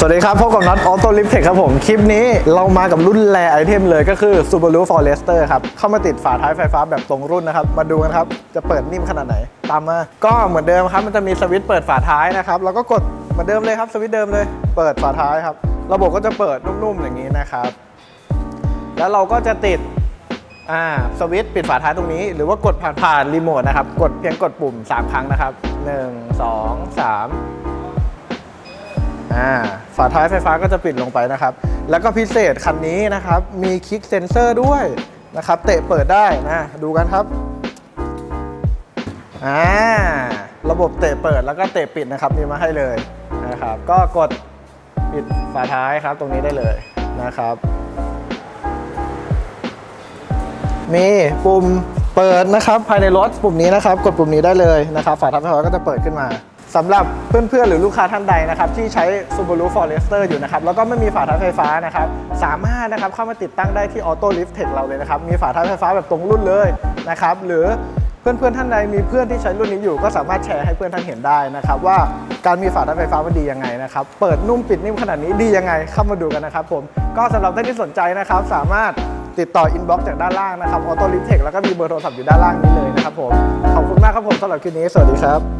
สวัสดีครับพบกับน็อตออโต้ลิฟเทคครับผม คลิปนี้เรามากับรุ่นแรไอเทมเลยก็คือ Subaru Forester ครับ เข้ามาติดฝาท้ายไฟฟ้าแบบตรงรุ่นนะครับ มาดูกันครับ จะเปิดนิ่มขนาดไหน ตามมา ก็เหมือนเดิมครับ มันจะมีสวิตช์เปิดฝาท้ายนะครับ แล้วก็กดเหมือนเดิมเลยครับ สวิตช์เดิมเลย เปิดฝาท้ายครับ ระบบก็จะเปิดนุ่มๆอย่างนี้นะครับ แล้วเราก็จะติดอ่าสวิตช์ปิดฝาท้ายตรงนี้ หรือว่ากดผ่านผ่านรีโมทนะครับ กดเพียงกดปุ่ม 3 ครั้งนะครับ 1 2 3อ่า ฝาท้ายไฟฟ้าก็จะปิดลงไปนะครับ แล้วก็พิเศษคันนี้นะครับ มีคลิกเซนเซอร์ด้วยนะครับ เตะเปิดได้นะดูกันครับอ่าระบบเตะเปิดแล้วก็เตะปิดนะครับมีมาให้เลยนะครับ ก็กดปิดฝาท้ายครับตรงนี้ได้เลยนะครับ มีปุ่มเปิดนะครับ ภายในรถปุ่มนี้นะครับ กดปุ่มนี้ได้เลยนะครับ ฝาท้ายไฟฟ้าก็จะเปิดขึ้นมา สำหรับเพื่อนๆ หรือลูกค้าท่านใดนะครับที่ใช้ Subaru Forester อยู่นะครับแล้วก็ไม่มีฝาท้ายไฟฟ้านะครับสามารถนะครับเข้ามาติดตั้งได้ที่ Auto Lift Tech เราเลยนะครับมีฝาท้ายไฟฟ้าแบบตรงรุ่นเลยนะครับหรือเพื่อนๆท่านใดมีเพื่อนที่ใช้รุ่นนี้อยู่ ก็สามารถแชร์ให้เพื่อนท่านเห็นได้นะครับว่าการมีฝาท้ายไฟฟ้ามันดียังไงนะครับเปิดนุ่มปิดนิ่มขนาดนี้ดียังไงเข้ามาดูกันนะครับผมก็สำหรับท่านที่สนใจนะครับสามารถติดต่ออินบ็อกซ์จากด้านล่างนะครับออโต้ลิฟเทคแล้วก็มีเบอร์โทรศัพท์อยู่ด้านล่างนี้เลยนะครับผมขอบคุณมากครับผมสำหรับคลิปนี้สวัสดีครับ